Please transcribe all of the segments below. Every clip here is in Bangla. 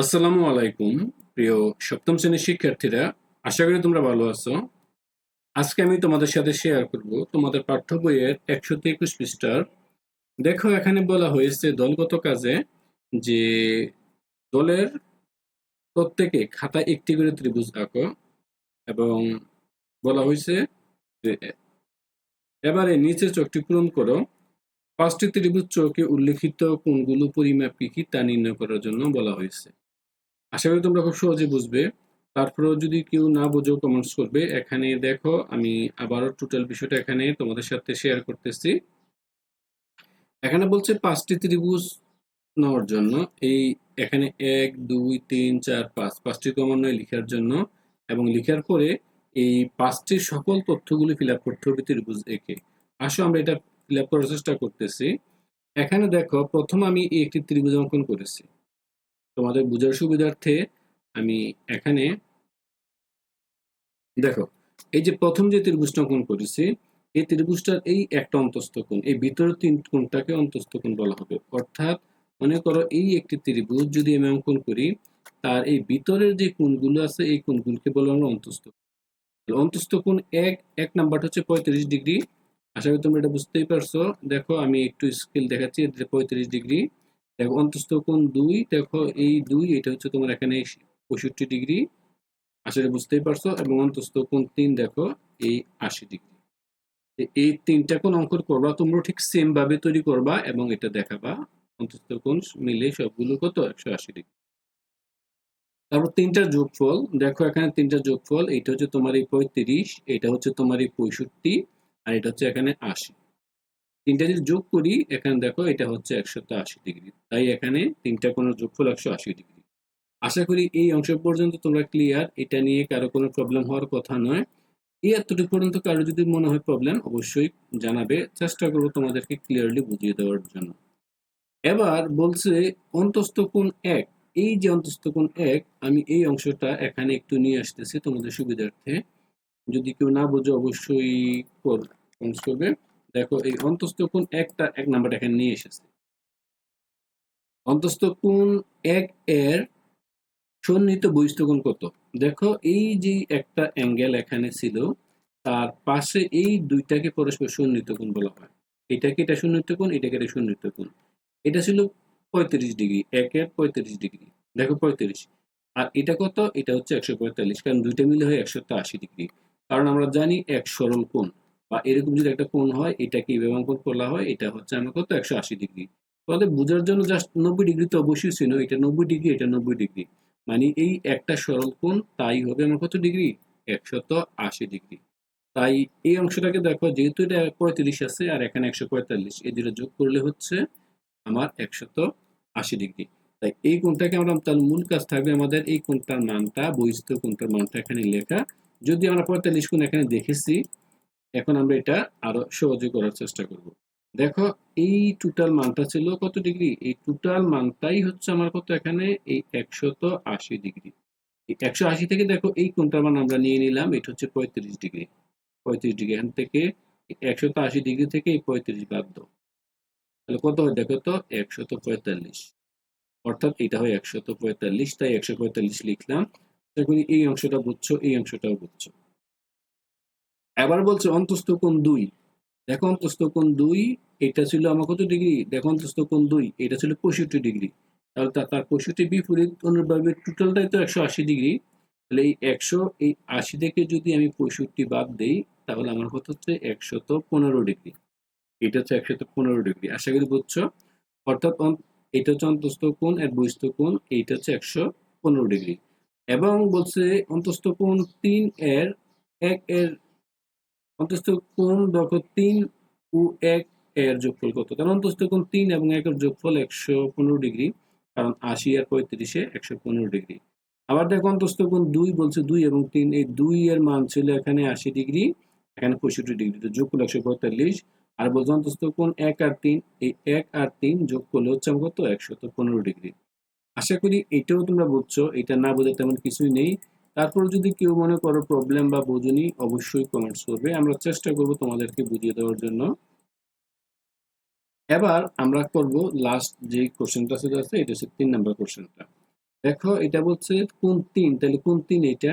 আসসালামু আলাইকুম, প্রিয় সপ্তম শ্রেণির শিক্ষার্থীরা। আশা করি তোমরা ভালো আছো। আজকে আমি তোমাদের সাথে শেয়ার করব তোমাদের পাঠ্য বইয়ের একশো একুশ পৃষ্ঠার। দেখো, এখানে বলা হয়েছে দলগত কাজে যে দলের প্রত্যেকে খাতা একটি করে ত্রিভুজ আঁকো এবং বলা হয়েছে যে এবারে নিচে চোখটি পূরণ করো। পাঁচটি ত্রিভুজ চোখে উল্লেখিত কোনগুলো পরিমাপ কি কি তা নির্ণয় করার জন্য বলা হয়েছে। আশা করি তোমরা খুব সহজে বুঝবে। তারপরেও যদি কেউ না বোঝো কমেন্টস করবে, এখানে দেখো আমি আবারও টোটাল বিষয়টা এখানে তোমাদের সাথে শেয়ার করতেছি। এখানে বলছে পাঁচটি ত্রিভুজ নেওয়ার জন্য। এই এখানে এক, দুই, তিন, চার, পাঁচ। পাঁচটি ক্রমান্বয়ে লিখার জন্য। এবং লিখার পরে এই পাঁচটি সকল তথ্যগুলি ফিল আপ করতে হবে ত্রিভুজ একে আসো আমরা এটা ফিল আপ করার চেষ্টা করতেছি। এখানে দেখো, প্রথম আমি একটি ত্রিভুজ অঙ্কন করেছি। তোমাদের বোঝার সুবিধার্থে আমি এখানে দেখো, এই যে প্রথম যে ত্রিভুজটা অঙ্কন করেছি, এই ত্রিভুজটার এই একটা অন্তস্থ কোণ, এই ভিতরের তিন কোণটাকে অন্তস্থ কোণ বলা হবে। অর্থাৎ মনে করো এই একটি ত্রিভুজ যদি আমি অঙ্কন করি, তার এই ভিতরের যে কোণগুলো আছে, এই কোণগুলোকে বলা আমরা অন্তস্থ অন্তস্থ কোণ এক এক নাম্বারটা হচ্ছে পঁয়ত্রিশ ডিগ্রি। আশা করি তোমরা এটা বুঝতেই পারছ। দেখো, আমি একটু স্কেল দেখাচ্ছি, পঁয়ত্রিশ ডিগ্রি। দেখো অন্তস্থ কোণ দুই, দেখো এই দুই, এটা হচ্ছে তোমার এখানে পঁয়ষট্টি ডিগ্রি আসলে বুঝতেই পারছ, এবং অন্তস্থ কোণ তিন, দেখো এই আশি ডিগ্রি। এই তিনটা কোণ অঙ্কন করবা তোমরা ঠিক সেম ভাবে তৈরি করবা এবং এটা দেখাবা অন্তস্থ কোণ মিলে সবগুলো কত? একশো আশি ডিগ্রি। তারপর তিনটার যোগফল, দেখো এখানে তিনটা যোগফল এটা হচ্ছে তোমার এই পঁয়ত্রিশ, এটা হচ্ছে তোমার এই পঁয়ষট্টি, আর এটা হচ্ছে এখানে আশি। তিনটা যদি যোগ করি, এখানে দেখো এটা হচ্ছে একশো আশি ডিগ্রি তাই এখানে তিনটা কোনো যোগফল একশো আশি ডিগ্রি আশা করি এই অংশ পর্যন্ত তোমরা ক্লিয়ার এটা নিয়ে কারও কোনো প্রবলেম হওয়ার কথা নয়। এই এতটুকু পর্যন্ত কারও যদি মনে হয় প্রবলেম অবশ্যই জানাবে। চেষ্টা করব তোমাদেরকে ক্লিয়ারলি বুঝিয়ে দেওয়ার জন্য। এবার বলছে, অন্তস্থ কোণ এক। এই যে অন্তস্থ কোণ এক, আমি এই অংশটা এখানে একটু নিয়ে আসতেছি তোমাদের সুবিধার্থে। যদি কেউ না বোঝে, অবশ্যই করবে। দেখো, এই অন্তস্থ কোণ একটা, এক নাম্বার এখানে নিয়ে এসেছে। অন্তস্থ কোণ এক এর সন্নিহিত বহিস্থ কোণ কত? দেখো, এই যে একটা অ্যাঙ্গেল এখানে ছিল, তার পাশে এই দুইটাকে পরস্পর সন্নিহিত কোণ বলা হয়। এটাকে এটা সন্নিহিত কোণ? এটাকে এটা সন্নিহিত কোণ? এটা ছিল পঁয়ত্রিশ ডিগ্রি একের পঁয়ত্রিশ ডিগ্রি। দেখো, পঁয়ত্রিশ। আর এটা কত? এটা হচ্ছে একশো পঁয়তাল্লিশ, কারণ দুইটা মিলে হয় একশো আশি ডিগ্রি। কারণ আমরা জানি এক সরল কোণ। বা এরকম যদি একটা কোণ হয়, এটাকে এইভাবে করা হয়, এটা হচ্ছে আমার কত? একশো আশি ডিগ্রি তাহলে বোঝার জন্য জাস্ট নব্বই ডিগ্রি তো অবশ্যই ছিল, এটা নব্বই ডিগ্রি এটা নব্বই ডিগ্রি মানে এই একটা সরল কোণ, তাই হবে আমার কত ডিগ্রি একশত আশি ডিগ্রি তাই এই অংশটাকে দেখো, যেহেতু এটা পঁয়ত্রিশ আছে, আর এখানে একশো পঁয়তাল্লিশ, এই দুটো যোগ করলে হচ্ছে আমার একশত আশি ডিগ্রি তাই এই কোণটাকে আমরা তার মূল কাজ থাকবে আমাদের এই কোণটার মানটা বহিস্থ কোণটার মানটা এখানে লেখা। যদি আমরা পঁয়তাল্লিশ কোণ এখানে দেখেছি এখন আমরা এটা আরও সহজে করার চেষ্টা করব। দেখো, এই টোটাল মানটা ছিল কত ডিগ্রি এই টোটাল মানটাই হচ্ছে আমার কত এখানে? এই একশত আশি ডিগ্রি একশো আশি থেকে দেখো, এই কোনটার মান আমরা নিয়ে নিলাম? এটা হচ্ছে পঁয়ত্রিশ ডিগ্রি পঁয়ত্রিশ ডিগ্রি এখান থেকে একশত আশি ডিগ্রি থেকে এই পঁয়ত্রিশ বাদ তাহলে কত হয়? দেখো তো, একশত পঁয়তাল্লিশ। অর্থাৎ এটা হয় একশত পঁয়তাল্লিশ, তাই একশো পঁয়তাল্লিশ লিখলাম। এই অংশটা বুঝছ, এই অংশটাও বুঝছ। এবার বলছে অন্তস্থ কোণ দুই। দেখো অন্তস্থ কোণ দুই, এটা ছিল আমার কত ডিগ্রি? দেখো অন্তস্থ কোণ দুই, এটা ছিল পঁয়ষট্টি ডিগ্রি। তাহলে তার পঁয়ষট্টি বিপরীত অনুভাবে টোটালটাই তো একশো আশি ডিগ্রি। তাহলে এই একশো, এই আশি থেকে যদি আমি পঁয়ষট্টি বাদ দেই, তাহলে আমার কত হচ্ছে? একশত পনেরো ডিগ্রি। এটা হচ্ছে একশত পনেরো ডিগ্রি। আশা করি বুঝছ? অর্থাৎ এটা হচ্ছে অন্তস্থ কোণ এর বহিস্থ কোণ, এইটা হচ্ছে একশো পনেরো ডিগ্রি। এবং বলছে অন্তস্থ কোণ তিন এর এক এর অন্তস্থ কোণ দেখো তিন ও এক এর যোগফল কত? কারণ অন্তস্থ কোণ তিন এবং একের যোগফল একশো পনেরো ডিগ্রি, কারণ আশি আর পঁয়ত্রিশে একশো পনেরো ডিগ্রি। আবার দেখো অন্তস্থ কোণ দুই বলছে দুই এবং তিন, এই দুই এর মান ছিল এখানে আশি ডিগ্রি, এখানে পঁয়ষট্টি ডিগ্রি। তো যোগ করলে একশো পঁয়তাল্লিশ, আর বলছে অন্তস্থ কোণ এক আর তিন, এই এক আর তিন যোগ করলে হচ্ছে কত? একশত পনেরো ডিগ্রি। আশা করি এটাও তোমরা বুঝছ, এটা না বোঝা তেমন কিছুই নেই। তারপর যদি কেউ মনে করো প্রবলেম বা বোঝনি, অবশ্যই কমেন্টস করবে। আমরা চেষ্টা করব তোমাদেরকে বুঝিয়ে দেওয়ার জন্য। এবার আমরা করব লাস্ট যে কোশ্চেনটা সেটা আছে, এটা হচ্ছে তিন নাম্বার কোশ্চেনটা দেখো, এটা বলছে কোন তিন? তাহলে কোন তিন এটা?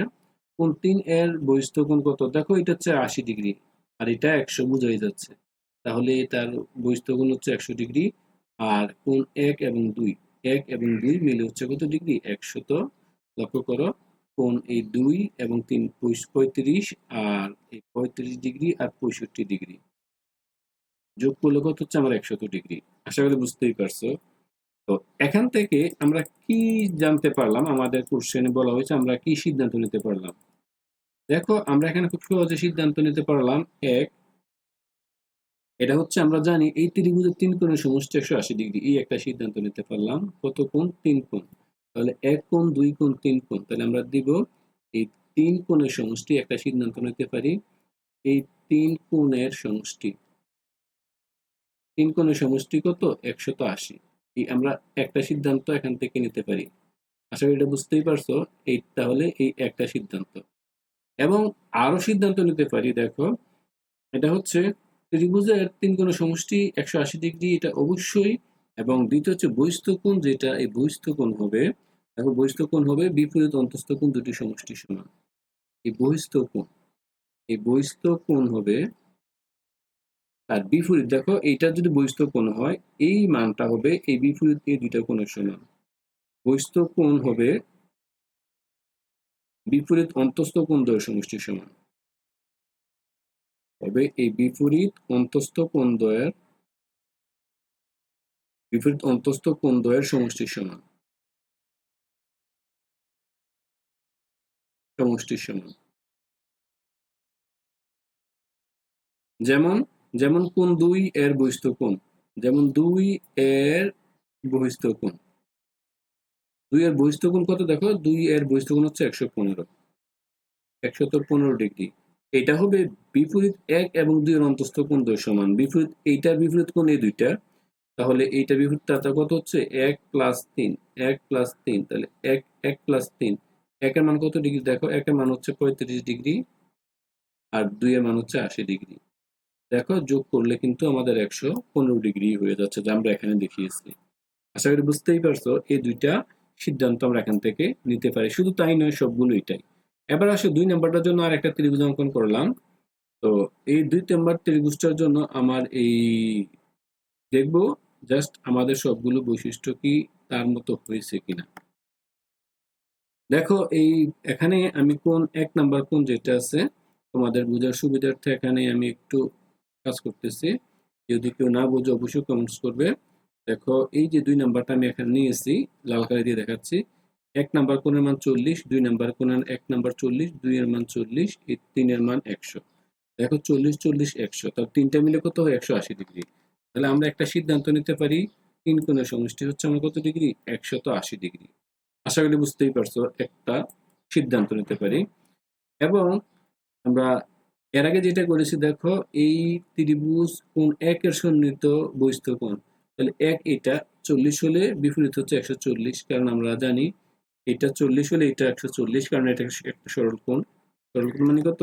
কোন তিন এর বহিস্থ কোণ কত? দেখো, এটা হচ্ছে আশি ডিগ্রি, আর এটা একশো বোঝাই যাচ্ছে। তাহলে তার বহিস্থ কোণ হচ্ছে একশো ডিগ্রি, আর কোন এক এবং দুই, এক এবং দুই মিলে হচ্ছে কত ডিগ্রি? একশো। তো লক্ষ্য করো কোন এই দুই এবং তিন পঁয়ত্রিশ আর এই পঁয়ত্রিশ ডিগ্রি আর পঁয়ষট্টি ডিগ্রি। যোগ করলে কত হচ্ছে? আমার একশত ডিগ্রি। আশা করি বুঝতেই পারছ। তো এখান থেকে আমরা কি জানতে পারলাম? আমাদের কোশ্চেনে বলা হয়েছে আমরা কি সিদ্ধান্ত নিতে পারলাম? দেখো, আমরা এখানে খুব সহজে সিদ্ধান্ত নিতে পারলাম, এক, এটা হচ্ছে আমরা জানি এই ত্রিভুজের তিন কোণের সমষ্টি একশো আশি ডিগ্রি। এই একটা সিদ্ধান্ত নিতে পারলাম। কত কোণ? তিন কোণ। তাহলে এক কোণ, দুই কোণ, তিন কোণ, তাহলে আমরা দিব এই তিন কোণের সমষ্টি একটা সিদ্ধান্ত নিতে পারি। এই তিন কোণের সমষ্টি, তিন কোণের সমষ্টি কত? একশত আশি। এই আমরা একটা সিদ্ধান্ত এখান থেকে নিতে পারি। করি এটা বুঝতেই পারছ? এই তাহলে এই একটা সিদ্ধান্ত। এবং আরও সিদ্ধান্ত নিতে পারি, দেখো। এটা হচ্ছে ত্রিভুজের তিন কোণ সমষ্টি একশো আশি ডিগ্রি, এটা অবশ্যই এবং দ্বিতীয় হচ্ছে বহিস্থ কোণ যেটা, এই বহিস্থ কোণ হবে, দেখো বহিস্থ কোণ হবে বিপরীত অন্তস্থ কোণ দুটি সমষ্টি সমান। এই বহিস্থ কোণ, এই বহিস্থ কোণ হবে আর বিপরীত। দেখো এইটা যদি বহিস্থ কোণ হয়, এই মানটা হবে এই বিপরীত, এই দুইটা কোণের সমান। বহিস্থ কোণ হবে বিপরীত অন্তস্থ কোণ দ্বয়ের সমষ্টির সমান। হবে এই বিপরীত অন্তস্থ কোণ দ্বয়ের বিপরীত অন্তস্থ কোন দ্বয়ের সমষ্টির সমান? সমষ্টির সমান। যেমন যেমন কোন দুই এর বহিস্থ কোণ? যেমন দুই এর বহিস্থ কোণ। দুই এর বহিস্থ কোণ কত দেখো? দুই এর বহিস্থ কোণ হচ্ছে একশো পনেরো। একশত পনেরো ডিগ্রি। এটা হবে বিপরীত এক এবং দুই এর অন্তস্থ কোণ দ্বয় সমান। বিপরীত, এইটার বিপরীত কোণ এই দুইটা তাহলে এইটা তাতা কত হচ্ছে? এক প্লাস তিন, এক প্লাস তিন, তাহলে এক এক প্লাস তিন, একের মান কত ডিগ্রি? দেখো, একের মান হচ্ছে পঁয়ত্রিশ ডিগ্রি আর দুই এর মান হচ্ছে আশি ডিগ্রি। দেখো, যোগ করলে কিন্তু আমাদের একশো পনেরো ডিগ্রি হয়ে যাচ্ছে, যা আমরা এখানে দেখিয়েছি। আশা করি বুঝতেই পারছ, এই দুইটা সিদ্ধান্ত আমরা এখান থেকে নিতে পারি। শুধু তাই নয়, সবগুলো এটাই। এবার আসো, দুই নাম্বারটার জন্য আর একটা ত্রিভুজ অঙ্কন করলাম। তো এই দুই নাম্বার ত্রিভুজটার জন্য আমার এই, দেখব জাস্ট আমাদের সবগুলো বৈশিষ্ট্য কি তার মতো হয়েছে কিনা? দেখো, এই এখানে আমি কোন, এক নাম্বার কোন যেটা আছে, তোমাদের বোঝার সুবিধার্থে এখানে আমি একটু কাজ করতেছি। যদি কেউ না বোঝে, অবশ্যই কমেন্টস করবে। দেখো, এই যে দুই নাম্বারটা আমি এখানে নিয়েছি, লাল কালি দিয়ে দেখাচ্ছি। এক নাম্বার কোণের মান চল্লিশ, দুই নাম্বার কোণের এক নাম্বার চল্লিশ দুই এর মান চল্লিশ, এই তিনের মান একশো। দেখো, চল্লিশ চল্লিশ, একশো। তার তিনটা মিলে কত হয়? একশো আশি ডিগ্রি। তাহলে আমরা একটা সিদ্ধান্ত নিতে পারি, তিন কোণের সমষ্টি হচ্ছে আমার কত ডিগ্রি? একশত আশি ডিগ্রি। আশা করি বুঝতেই পারছ, একটা সিদ্ধান্ত নিতে পারি। এবং আমরা এর আগে যেটা করেছি, দেখো, এই ত্রিভুজ কোণ একের সন্নিহিত বহিস্থ কোণ, তাহলে এক এটা চল্লিশ হলে বিপরীত হচ্ছে একশো চল্লিশ, কারণ আমরা জানি এটা চল্লিশ হলে এটা একশো চল্লিশ, কারণ এটা একটা সরল কোণ। সরল কোণ মানে কত?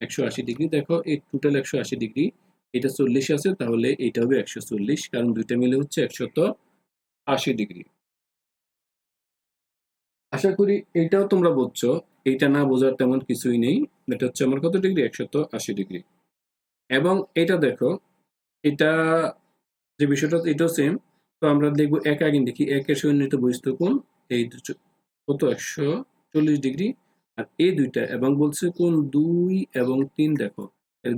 একশো আশি ডিগ্রি। দেখো, এই টোটাল একশো আশি ডিগ্রি। এটা চল্লিশ আছে, তাহলে এটা হবে একশো চল্লিশ, কারণ দুইটা মিলে হচ্ছে একশত আশি ডিগ্রি। আশা করি এটাও তোমরা বুঝছ এইটা না বোঝার তেমন কিছুই নেই, এটা হচ্ছে আমার কত ডিগ্রি? একশত আশি ডিগ্রি। এবং এটা দেখো, এটা যে বিষয়টা, এটাও সেম তো আমরা দেখব এক আগে দেখি একের সন্নিহিত বহিস্থ কোণ, এই কত? একশো চল্লিশ ডিগ্রি, আর এই দুইটা, এবং বলছে কোন দুই এবং তিন, দেখো।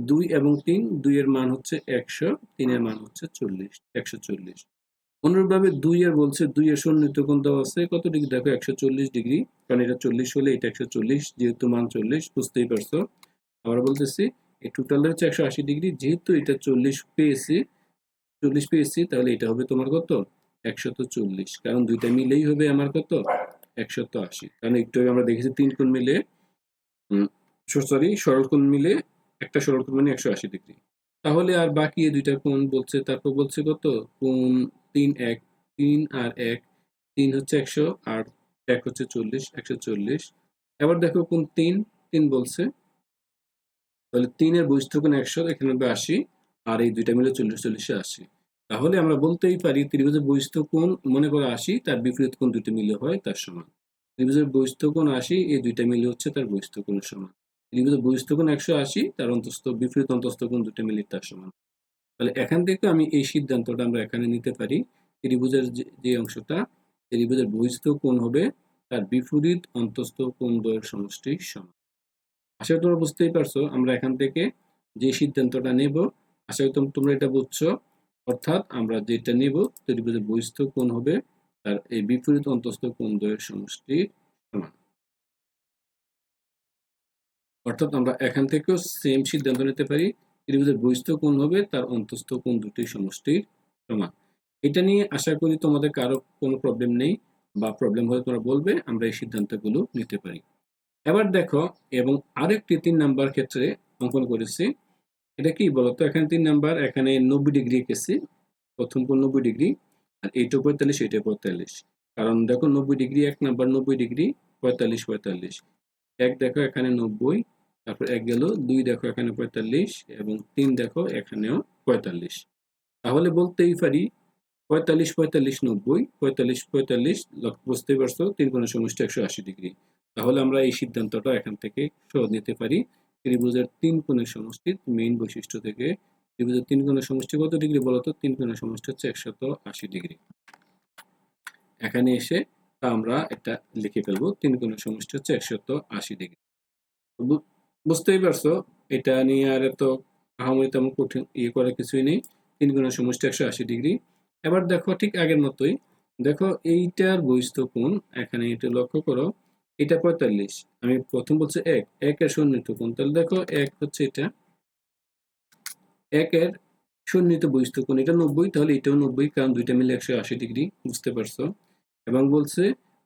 দুই এবং তিন দুই এর মান হচ্ছে একশো, তিনের মান হচ্ছে চল্লিশ, একশো চল্লিশ। অনুরূপভাবে দুই এর বলছে দুই এর সন্নিহিত কোণ দেওয়া আছে, কত ডিগ্রি? দেখো, একশো চল্লিশ ডিগ্রি, কারণ এটা চল্লিশ হলে এটা একশো চল্লিশ, যেহেতু মান চল্লিশ, বুঝতেই পারছ। আবার বলতেছি এই টোটাল হচ্ছে একশো আশি ডিগ্রি, যেহেতু এটা চল্লিশ পেয়েছি চল্লিশ পেয়েছি, তাহলে এটা হবে তোমার কত? একশত চল্লিশ, কারণ দুইটা মিলেই হবে আমার কত? একশত আশি। কারণ একটু আমরা দেখেছি তিন কোণ মিলে সরি সরল কোণ মিলে একটা সরল কোণ মানে একশো আশি ডিগ্রি। তাহলে আর বাকি দুইটা কোণ বলছে, তারপর বলছে কত? কোণ তিন এক, তিন আর এক, তিন হচ্ছে একশো আর এক হচ্ছে চল্লিশ, একশো চল্লিশ। এবার দেখো কোন তিন তিন বলছে। তাহলে তিনের বহিষ্ঠ কোণ একশো, এখানে হবে আশি, আর এই দুইটা মিলে চল্লিশ, চল্লিশে আশি। তাহলে আমরা বলতেই পারি ত্রিভুজের বহিস্থ কোণ মনে করো আশি, তার বিপরীত কোণ দুটো মিলে হয় তার সমান। ত্রিভুজের বহিস্থ কোণ আশি, এই দুইটা মিলে হচ্ছে তার বহিস্থ কোণের সমান। ত্রিভুজের বহিস্থ কোণ একশো আশি, তার অন্তস্থ, বিপরীত অন্তস্থ কোণ দুটো মিলে তার সমান। তাহলে এখান থেকে আমি এই সিদ্ধান্তটা আমরা এখানে নিতে পারি ত্রিভুজের যে- অংশটা ত্রিভুজের বহিস্থ কোণ হবে, তার বিপরীত অন্তস্থ কোণ দ্বয়ের সমষ্টি সমান। আশা করি তোমরা বুঝতেই পারছ, আমরা এখান থেকে যে সিদ্ধান্তটা নেব, আশা করি তোম- তোমরা এটা বুঝছ, অর্থাৎ আমরা যেটা নেব, ত্রিভুজের বহিস্থ কোণ হবে, তার এই বিপরীত অন্তস্থ কোণ দ্বয়ের সমষ্টি অর্থাৎ আমরা এখান থেকেও সেম সিদ্ধান্ত নিতে পারি, ত্রিভুজের বহিস্থ কোণ হবে, তার অন্তস্থ কোণ দুটি সমষ্টির সমান। এটা নিয়ে আশা করি তোমাদের কারও কোনো প্রবলেম নেই বা প্রবলেম হলে তোমরা বলবে, আমরা এই সিদ্ধান্তগুলো নিতে পারি। এবার দেখো, এবং আরেকটি তিন নাম্বার ক্ষেত্রে অঙ্কন করেছি। এটা কি বলতো? এখানে তিন নাম্বার, এখানে নব্বই ডিগ্রি এঁকেছি। প্রথম কোণ নব্বই ডিগ্রি, আর এইটা পঁয়তাল্লিশ এইটা পঁয়তাল্লিশ। কারণ দেখো নব্বই ডিগ্রি এক নাম্বার, নব্বই ডিগ্রি পঁয়তাল্লিশ পঁয়তাল্লিশ। এক দেখো এখানে নব্বই তারপর এক গেল, দুই দেখো এখানে পঁয়তাল্লিশ এবং তিন দেখো এখানেও পঁয়তাল্লিশ। তাহলে বলতেই পারি, পঁয়তাল্লিশ পঁয়তাল্লিশ, নব্বই, পঁয়তাল্লিশ পঁয়তাল্লিশ বুঝতেই পারছ, তিন সমষ্টি একশো আশি ডিগ্রি। তাহলে আমরা এই সিদ্ধান্তটা এখান থেকে নিতে পারি, ত্রিভুজের তিন কোণের সমষ্টির মেইন বৈশিষ্ট্য থেকে। ত্রিভুজের তিন কোণের সমষ্টি কত ডিগ্রি বলতো তিন কোণের সমষ্টি হচ্ছে একশত আশি ডিগ্রি। এখানে এসে তা আমরা এটা লিখে ফেলব, তিন কোণের সমষ্টি হচ্ছে একশত আশি ডিগ্রি। বুঝতেই পারছ, এটা নিয়ে আর এত আহামরি তেমন কঠিন ইয়ে করার কিছুই নেই। তিন গুণের সমষ্টি একশো আশি ডিগ্রি। এবার দেখো ঠিক আগের মতোই, দেখো এইটার বহিস্থ কোণ, এখানে এটা লক্ষ্য করো, এটা পঁয়তাল্লিশ। আমি প্রথম বলছি এক একের সন্নিহিত কোণ। তাহলে দেখো এক হচ্ছে এটা। একের সন্নিহিত বহিস্থ কোণ, এটা নব্বই, তাহলে এটাও নব্বই, কারণ দুইটা মিলে একশো আশি ডিগ্রি, বুঝতে পারছ? এবং বলছে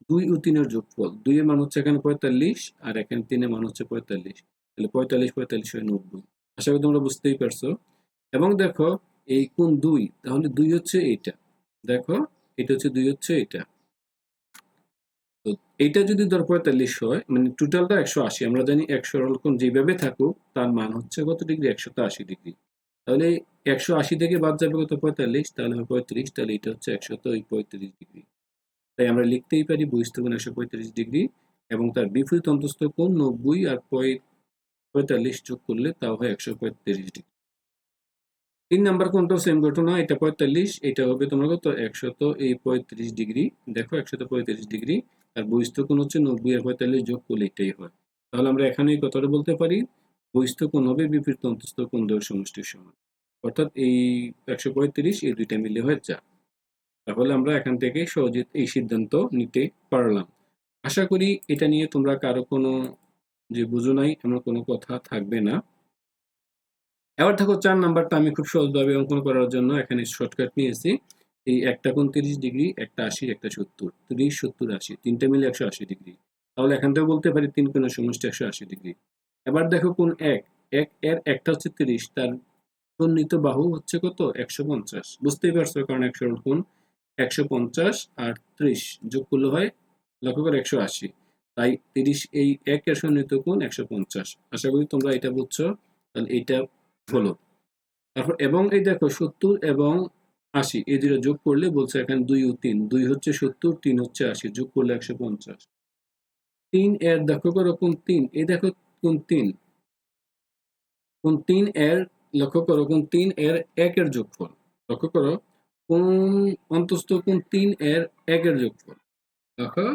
দুই ও তিনের যোগফল দুই এর মান হচ্ছে এখানে পঁয়তাল্লিশ আর এখানে তিনের মান হচ্ছে পঁয়তাল্লিশ। তাহলে পঁয়তাল্লিশ পঁয়তাল্লিশ হয় নব্বই। আশা করি তোমরা বুঝতেই পারছ। এবং দেখো, এই কোন দুই, তাহলে দুই হচ্ছে এইটা। দেখো, এটা হচ্ছে দুই হচ্ছে এটা তো এইটা যদি ধর পঁয়তাল্লিশ হয় মানে টোটালটা একশো আশি, আমরা জানি এক সরল কোণ যেভাবে থাকুক, তার মান হচ্ছে কত ডিগ্রি? একশত আশি ডিগ্রি। তাহলে একশো আশি থেকে বাদ যাবে কত? পঁয়তাল্লিশ, তাহলে হবে পঁয়ত্রিশ, তাহলে এটা হচ্ছে একশত ওই পঁয়ত্রিশ ডিগ্রি। তাই আমরা লিখতেই পারি বহিস্থ কোণ একশো পঁয়ত্রিশ ডিগ্রি। এবং তার বিপরীত অন্তস্থ কোণ নব্বই আর পঁয়- পঁয়তাল্লিশ যোগ করলে তাও হয় একশো পঁয়ত্রিশ ডিগ্রি। তিন নাম্বার কোণটাও সেম ঘটনা, এটা পঁয়তাল্লিশ, এটা হবে তোমার কত? একশত এই পঁয়ত্রিশ ডিগ্রি। দেখো একশত পঁয়ত্রিশ ডিগ্রি আর বহিস্থ কোণ হচ্ছে নব্বই আর পঁয়তাল্লিশ যোগ করলে এটাই হয়। তাহলে আমরা এখানে এই কথাটা বলতে পারি, বহিস্থ কোণ হবে বিপরীত অন্তস্থ কোণ দ্বয়ের সমষ্টির সমান। অর্থাৎ এই একশো পঁয়ত্রিশ, এই দুইটা মিলে হয় যা তাহলে আমরা এখান থেকে সহজে এই সিদ্ধান্ত নিতে পারলাম। আশা করি এটা নিয়ে তোমরা কারও কোনো যে বুঝো নাই এমন কোনো কথা থাকবে না। এবার দেখো চার নাম্বারটা আমি খুব সহজভাবে অঙ্কন করার জন্য এখানে শর্টকাট নিয়েছি। এই একটা কোণ তিরিশ ডিগ্রি, একটা আশি, একটা সত্তর। তিরিশ, সত্তর, আশি। তিনটা মিলে একশো আশি ডিগ্রি। তাহলে এখান থেকে বলতে পারি তিন কোণের সমষ্টি একশো আশি ডিগ্রি। এবার দেখো কোন এক। এক এর একটা হচ্ছে তিরিশ, তার সন্নিহিত বাহু হচ্ছে কত? একশো পঞ্চাশ। বুঝতেই পারছ, কারণ এক সরল কোণ একশো পঞ্চাশ আর ত্রিশ যোগ করলে হয়, লক্ষ্য করে একশো আশি। তাই তিরিশ, এই একের সন্নিহিত কোণ একশো পঞ্চাশ। আশা করি তোমরা এটা বুঝছ, তাহলে এটা হলো। তারপর, এবং এই দেখো সত্তর এবং আশি, এই দুটো যোগ করলে বলছে এখানে দুই ও তিন। দুই হচ্ছে সত্তর, তিন হচ্ছে আশি, যোগ করলে একশো পঞ্চাশ। তিন এর, দেখো কোন তিন, এই দেখো কোন তিন। কোন তিন এর, লক্ষ্য করো কোন তিন এর একের যোগফল। লক্ষ্য করো কোন অন্তস্থ কোন তিন এর একের যোগফল। দেখো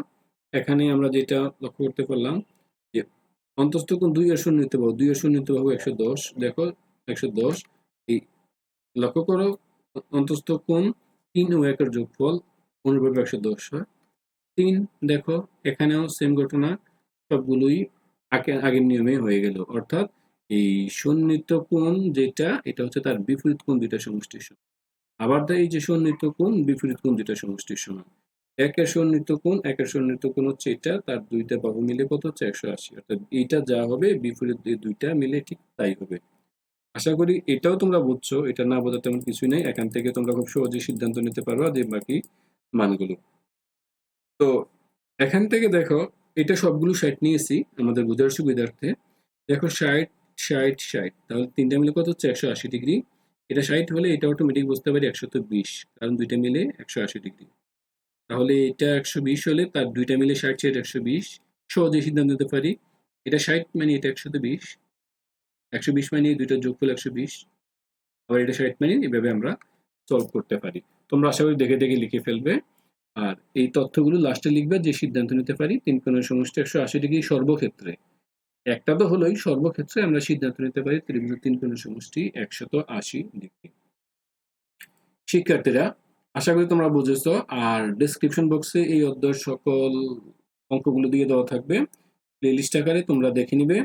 এখানে আমরা যেটা লক্ষ্য করতে পারলাম যে অন্তস্থ কোন দুই শূন্য নিতে পারব দুই শূন্য নিতে পারব একশো দশ। দেখো, একশো দশ। এই, লক্ষ্য করো, অন্তস্থ কোন তিন ও একের যোগফল অনুরূপে একশো দশ হয়। তিন, দেখো, এখানেও সেম ঘটনা, সবগুলোই আগে, আগের নিয়মে হয়ে গেল। অর্থাৎ এই সন্নিহিত কোণ যেটা, এটা হচ্ছে তার বিপরীত কোণ দুইটা সমষ্টির সমান। আবার এই যে সন্নিহিত কোণ, বিপরীত কোণ দুইটা সমষ্টির সমান। একের সন্নিহিত কোণ একের সন্নিহিত কোণ হচ্ছে এটা, তার দুইটা বাহু মিলে কত হচ্ছে? একশো আশি। অর্থাৎ এইটা যা হবে বিপরীত দুইটা মিলে ঠিক তাই হবে। আশা করি এটাও তোমরা বুঝছ, এটা না বোঝা তেমন কিছুই নেই। এখান থেকে তোমরা খুব সহজে সিদ্ধান্ত নিতে পারবা যে বাকি মানগুলো। তো এখান থেকে দেখো, এটা সবগুলো ষাট নিয়েছি আমাদের বোঝার সুবিধার্থে। দেখো ষাট ষাট ষাট, তাহলে তিনটা মিলে কত হচ্ছে? একশো আশি ডিগ্রি। এটা ষাট হলে এটা অটোমেটিক বুঝতে পারি একশত বিশ, কারণ দুইটা মিলে একশো আশি ডিগ্রি। তাহলে এটা একশো বিশ হলে তার দুইটা মিলে ষাট ছেড়ে একশো বিশ। সহজে সিদ্ধান্ত নিতে পারি। এটা ষাট মানে এটা একশত বিশ। একশো বিশ মানে দুইটা যোগ করলে একশো বিশ। আবার এটা ষাট মানে এভাবে আমরা সলভ করতে পারি। তোমরা আশা করি দেখে দেখে লিখে ফেলবে। আর এই তথ্যগুলো লাস্টে লিখবে যে সিদ্ধান্ত নিতে পারি। তিন কোণের সমষ্টি একশো আশি ডিগ্রি সর্বক্ষেত্রে। একটা তো হলোই সর্বক্ষেত্রে আমরা সিদ্ধান্ত নিতে পারি। ত্রিভুজ তিন কোণের সমষ্টি একশত আশি ডিগ্রি। শিক্ষার্থীরা আশা করি তোমরা বুঝেছ। আর ডিসক্রিপশন বক্সে এই অধ্যায়ের সকল অঙ্কগুলো দিয়ে দেওয়া থাকবে। প্লেলিস্ট আকারে তোমরা দেখে নিবে।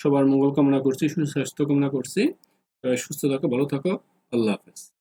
সবার মঙ্গল কামনা করছি, সুস্বাস্থ্য কামনা করছি। সবাই সুস্থ থাকো, ভালো থাকো। আল্লাহ হাফেজ।